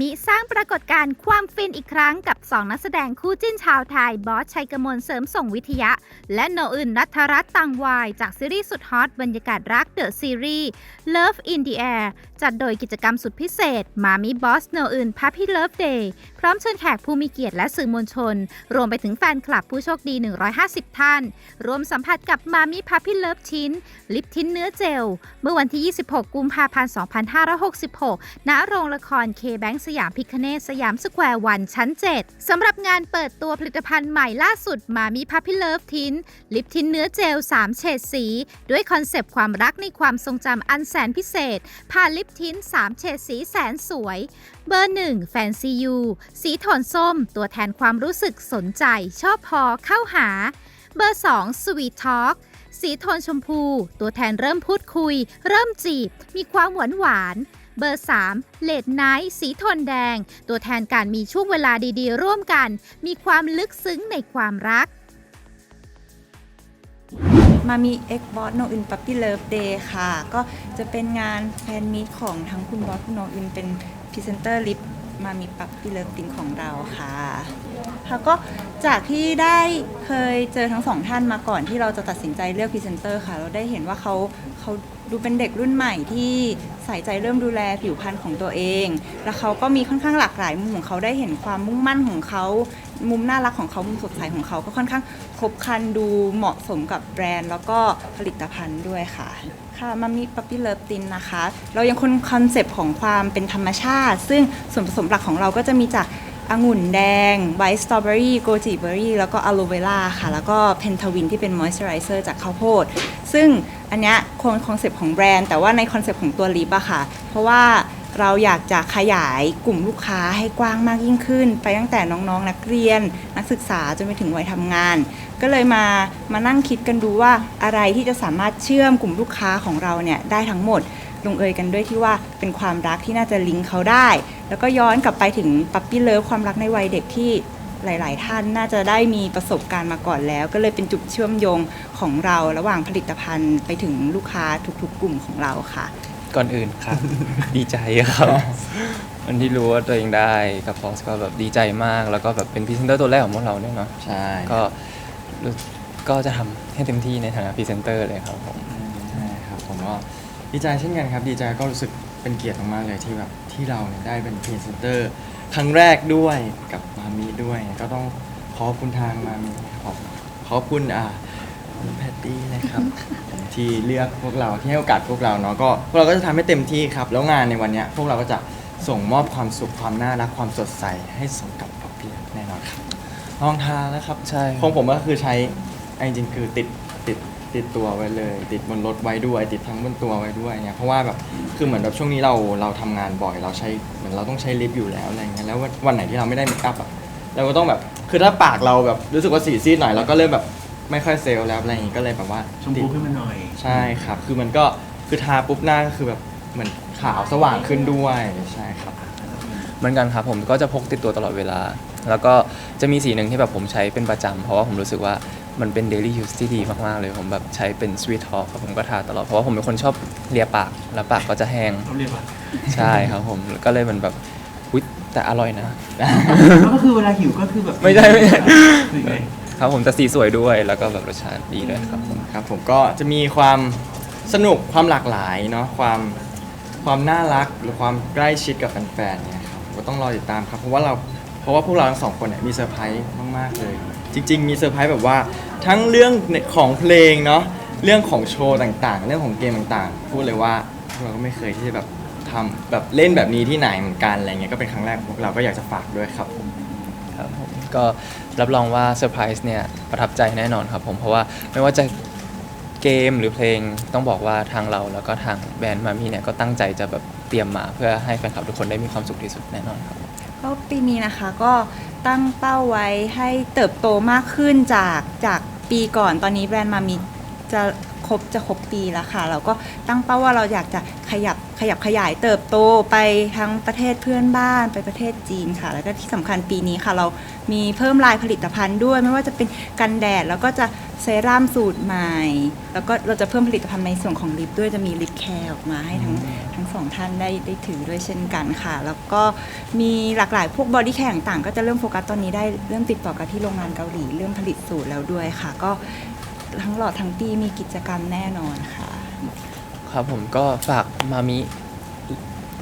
มิสร้างปรากฏการณ์ความฟินอีกครั้งกับ 2 นักแสดงคู่จิ้นชาวไทย บอสชัยกมลเสริมส่งวิทยะ และโนอื่นนัทรัตน์ตังวาย จากซีรีส์สุดฮอตบรรยากาศรักเดอะซีรีส์ Love in the Air จัดโดยกิจกรรมสุดพิเศษ มามิบอสโนอื่นพั p พี่เลิฟเดย์พร้อมเชิญแขกผู้มีเกียรติและสื่อมวลชน รวมไปถึงแฟนคลับผู้โชคดี 150 ท่านรวมสัมผัสกับมามิพั p พี่เลิฟชิ้น ลิปทิ้นเนื้อเจลเมื่อวันที่ 26 กุมภาพันธ์ 2566 ณ โรงละครเคแบงสยามพิคเนสสยามสแควร์วันชั้น 7 สำหรับงานเปิดตัวผลิตภัณฑ์ใหม่ล่าสุดมามีพั p พี่เลิฟทินลิปทินเนื้อเจล 3 เฉดสี ด้วยคอนเซปต์ความรักในความทรงจำอันแสนพิเศษ ผ่านลิปทิน 3 เฉดสีแสนสวย เบอร์ 1 แฟนซียูสีโทนส้ม ตัวแทนความรู้สึกสนใจ ชอบพอเข้าหา เบอร์ 2 Sweet Talk สีโทนชมพู ตัวแทนเริ่มพูดคุย เริ่มจีบ มีความหวานหวาน เบอร์ 3 เลดไนท์สีโทนแดง ตัวแทนการมีช่วงเวลาดีๆ ร่วมกัน มีความลึกซึ้งในความรัก มามี X Boss No In Puppy Love Day ค่ะ ก็จะเป็นงานแฟนมีตของทั้งคุณบอสคุณโนอินเป็นพรีเซนเตอร์ลิปมามีปับปี้เลิฟตินของเราค่ะ ค่ะก็จากที่ได้เคยเจอทั้งสองท่านมาก่อนที่เราจะตัดสินใจเลือกพรีเซนเตอร์ค่ะ เราได้เห็นว่าเขาเขาดูเป็นเด็กรุ่นใหม่ที่ใส่ใจเริ่มดูแลผิวพรรณของตัวเอง แล้วเขาก็มีค่อนข้างหลากหลายมุมของเขาได้เห็นความมุ่งมั่นของเขา มุมน่ารักของเขามุมสดใสของเขาก็ค่อนข้างครบครันดูเหมาะสมกับแบรนด์ แล้วก็ผลิตภัณฑ์ด้วยค่ะ ค่ะมามีปั๊ปปี้เลิฟตินนะคะ เรายังคงคอนเซปต์ของความเป็นธรรมชาติ ซึ่งส่วนผสมหลักของเราก็จะมีจาก องุ่นแดงไวท์สตรอเบอรี่โกจิเบอรี่แล้วก็อะโลเวล่าค่ะ แล้วก็เพนทาวินที่เป็นมอยส์เจอไรเซอร์จากข้าวโพด ซึ่งอันเนี้ยคงคอนเซปต์ของแบรนด์ แต่ว่าในคอนเซปต์ของตัวลิปอะค่ะ เพราะว่าเราอยากจะขยายกลุ่มลูกค้าให้กว้างมากยิ่งขึ้น ไปตั้งแต่น้องๆนักเรียน นักศึกษาจนไปถึงวัยทำงาน ก็เลยมามานั่งคิดกันดูว่าอะไรที่จะสามารถเชื่อมกลุ่มลูกค้าของเราเนี่ยได้ทั้งหมดลงเอยกันด้วยที่ว่าเป็นความรักที่น่าจะลิงก์เขาได้ แล้วก็ย้อนกลับไปถึงปั๊ปปี้เลิฟความรักในวัยเด็กที่หลาย ๆ ท่านน่าจะได้มีประสบการณ์มาก่อนแล้ว ก็เลยเป็นจุดเชื่อมโยงของเราระหว่างผลิตภัณฑ์ไปถึงลูกค้าทุก ๆ กลุ่มของเราค่ะ ก่อนอื่นครับ ดีใจครับวันที่รู้ว่าตัวเองได้กับฟอสก็แบบดีใจมาก แล้วก็แบบเป็นพรีเซนเตอร์ตัวแรกของพวกเราเนี่ยเนาะใช่ก็รู้ก็จะทำให้เต็มที่ในฐานะพรีเซนเตอร์เลยครับผมใช่ครับผมก็ดีใจเช่นกันครับ ดีใจก็รู้สึกเป็นเกียรติมากๆเลยที่แบบ ที่เราเนี่ยได้เป็นพรีเซนเตอร์ครั้งแรกด้วยกับมามีด้วย ก็ต้องขอบคุณทางมามีขอบขอบคุณอ่าคุณแพตตี้นะครับ ที่เลือกพวกเราที่ให้โอกาสพวกเราเนาะก็พวกเราก็จะทำให้เต็มที่ครับ แล้วงานในวันเนี้ยพวกเราก็จะส่งมอบความสุขความน่ารักความสดใสให้สมกับป๊อปปี้แน่นอนครับลองทานนะครับ ใช่ ของผมก็คือใช้อันจริงๆคือติดติด ติดตัวไว้เลย ติดบนรถไว้ด้วย ติดทั้งบนตัวไว้ด้วยเนี่ยเพราะว่าแบบคือเหมือนแบบช่วงนี้เราเราทำงานบ่อยเราใช้เหมือนเราต้องใช้ลิปอยู่แล้วอะไรเงี้ยแล้ววันวันไหนที่เราไม่ได้เมคอัพอะเราก็ต้องแบบคือถ้าปากเราแบบรู้สึกว่าสีซีดหน่อยเราก็เริ่มแบบไม่ค่อยเซลล์แล้วอะไรอย่างงี้ก็เลยแบบว่าชมพูขึ้นมาหน่อยใช่ครับ คือมันก็คือทาปุ๊บหน้าก็คือแบบเหมือนขาวสว่างขึ้นด้วยใช่ครับ เหมือนกันครับผมก็จะพกติดตัวตลอดเวลา แล้วก็จะมีสีหนึ่งที่แบบผมใช้เป็นประจำเพราะว่าผมรู้สึกว่า มันเป็น daily use ที่ดีมาก ๆ เลย ผมแบบใช้เป็น sweet talk ครับผมก็ทาตลอด เพราะว่าผมเป็นคนชอบเลียปาก แล้วปากก็จะแห้งเขาเรียกว่าใช่ครับผมก็เลยมันแบบอุ๊ยแต่อร่อยนะ ก็คือเวลาหิวก็คือแบบไม่ใช่ไม่ใช่ หรือไงครับผมแต่สีสวยด้วยแล้วก็แบบรสชาติดีด้วยครับผม ครับผมก็จะมีความสนุกความหลากหลายเนาะความความน่ารักหรือความใกล้ชิดกับแฟนๆเนี่ยครับก็ต้องรอติดตามครับเพราะว่าเรา เพราะว่าพวกเราทั้งสองคนเนี่ยมีเซอร์ไพรส์มาก ๆ เลย จริง ๆ มีเซอร์ไพรส์แบบว่าทั้งเรื่องของเพลงเนาะเรื่องของโชว์ต่างๆ เรื่องของเกมต่างๆ พูดเลยว่าพวกเราก็ไม่เคยที่จะแบบทำแบบเล่นแบบนี้ที่ไหนเหมือนกันอะไรเงี้ยก็เป็นครั้งแรกของพวกเราก็อยากจะฝากด้วยครับผมครับผมก็รับรองว่าเซอร์ไพรส์เนี่ยประทับใจแน่นอนครับผมเพราะว่าไม่ว่าจะเกมหรือเพลงต้องบอกว่าทางเราแล้วก็ทางแบรนด์มามีเนี่ยก็ตั้งใจจะแบบเตรียมมาเพื่อให้แฟนคลับทุกคนได้มีความสุขที่สุดแน่นอนครับ ก็ปีนี้นะคะก็ตั้งเป้าไว้ให้เติบโตมากขึ้นจากจากปีก่อนตอนนี้แบรนด์มามีจะ รบจะครบปีแล้วค่ะ เราก็ตั้งเป้าว่าเราอยากจะขยับขยับขยายเติบโตไปทั้งประเทศเพื่อนบ้านไปประเทศจีนค่ะ แล้วก็ที่สำคัญปีนี้ค่ะ เรามีเพิ่มลายผลิตภัณฑ์ด้วย ไม่ว่าจะเป็นกันแดดแล้วก็จะเซรั่มสูตรใหม่ แล้วก็เราจะเพิ่มผลิตภัณฑ์ในส่วนของลิปด้วยจะมีลิปแคร์ออกมาให้ทั้งทั้งสองท่านได้ได้ถือด้วยเช่นกันค่ะ แล้วก็มีหลากหลายพวกบอดี้แคร์ต่างๆก็จะเริ่มโฟกัสตอนนี้ได้เริ่มติดต่อกับที่โรงงานเกาหลีเริ่มผลิตสูตรแล้วด้วยค่ะ ก็ ทั้งหลอดทั้งปีมีกิจกรรมแน่นอนค่ะ ครับผมก็ฝากมามิ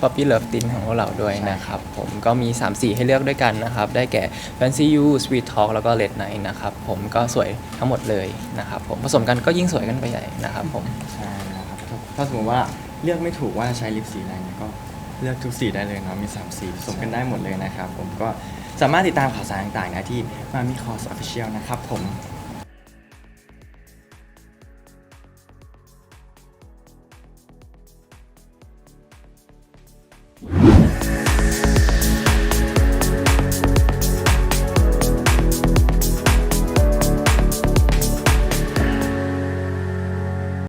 ป๊อปปี้เลิฟตินของพวกเราด้วยนะครับ ผมก็มี 3 สีให้เลือกด้วยกันนะครับ ได้แก่ Fancy You Sweet Talk แล้วก็ Red Night นะครับ ผมก็สวยทั้งหมดเลยนะครับผมผสมกันก็ยิ่งสวยกันไปใหญ่นะครับผม ใช่แล้วครับถ้าถ้าสมมติว่าเลือกไม่ถูกว่าใช้ลิปสีอะไรเนี่ยก็เลือกทุกสีได้เลยเนาะมี 3 สีผสมกันได้หมดเลยนะครับ ผมก็สามารถติดตามข่าวสารต่างๆนะที่มามีคอร์สออฟฟิเชียลนะครับผม